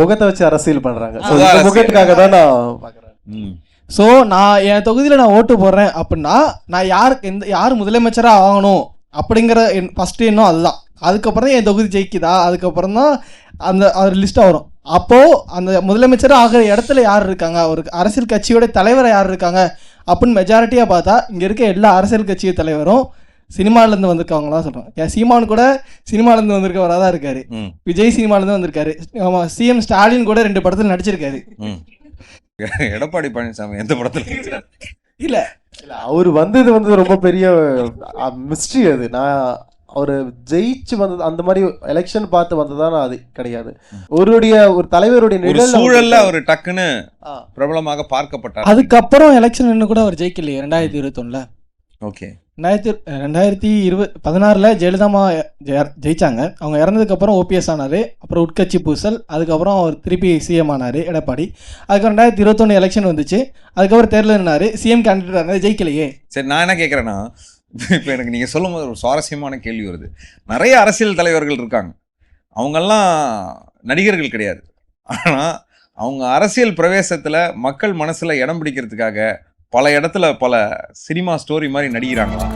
முகத்தை வச்சு அரசியல் பண்றாங்க. முகத்துக்காக தான் நான் பாக்குறேன். ஸோ நான் என் தொகுதியில் நான் ஓட்டு போடுறேன் அப்படின்னா நான் யாருக்கு எந்த யார் முதலமைச்சராக ஆகணும் அப்படிங்கிற என் ஃபஸ்ட்டு எண்ணம் அதுதான். அதுக்கப்புறம் என் தொகுதி ஜெயிக்குதா? அதுக்கப்புறம் தான் அந்த அது லிஸ்ட்டாக வரும். அப்போது அந்த முதலமைச்சராக ஆகிற இடத்துல யார் இருக்காங்க? ஒரு அரசியல் கட்சியோட தலைவர் யார் இருக்காங்க? அப்படின்னு மெஜாரிட்டியாக பார்த்தா இங்கே இருக்க எல்லா அரசியல் கட்சி தலைவரும் சினிமாலேருந்து வந்திருக்கவங்க தான் சொல்கிறோம் ஏன் சீமான் கூட சினிமாலேருந்து வந்திருக்கவராக தான் இருக்காரு. ம். விஜய் சினிமாலேருந்து வந்திருக்காரு. ஆமாம் சிஎம் ஸ்டாலின் கூட ரெண்டு படத்தில் நடிச்சிருக்காரு. ம். எடப்பாடி பழனிசாமி எந்த படத்துல? இல்லை. இல்ல அவர் வந்தது வந்து ரொம்ப பெரிய மிஸ்ட்ரி அது. நான் அவர் ஜெயிச்சு வந்தது அந்த மாதிரி எலெக்ஷன் பார்த்து வந்ததான அது கிடையாது. ஒருடைய ஒரு தலைவருடைய சூழல்ல அவர் டக்குன்னு. பிரபலமாக பார்க்கப்பட்டார். அதுக்கப்புறம் எலெக்ஷன் கூட அவர் ஜெயிக்கலையே ரெண்டாயிரத்தி இருபத்தொன்னுல. ஓகே. ரெண்டாயிரத்தி ரெண்டாயிரத்தி இருபது பதினாறில் ஜெயலலிதாமா ஜெய- ஜெயிச்சாங்க. அவங்க இறந்ததுக்கப்புறம் ஓபிஎஸ் ஆனார். அப்புறம் உட்கட்சி பூசல். அதுக்கப்புறம் அவர் திருப்பி சிஎம் ஆனார் எடப்பாடி. அதுக்கப்புறம் ரெண்டாயிரத்தி இருபத்தொன்று எலெக்ஷன் வந்துச்சு. அதுக்கப்புறம் தேர்தல் நின்னாரு. சிஎம் கேண்டிடேட் ஆனார் ஜெயிக்கலையே. சரி நான் என்ன கேட்குறேன்னா இப்போ எனக்கு நீங்கள் சொல்லும் போது ஒரு சுவாரஸ்யமான கேள்வி வருது. நிறைய அரசியல் தலைவர்கள் இருக்காங்க. அவங்கெல்லாம் நடிகர்கள் கிடையாது. ஆனால் அவங்க அரசியல் பிரவேசத்தில் மக்கள் மனசில் இடம் பிடிக்கிறதுக்காக பல இடத்துல பல சினிமா ஸ்டோரி மாதிரி நடிக்கிறாங்களா?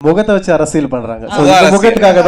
முகத்தை வச்சு அரசியல் பண்றாங்க. முகத்துக்காக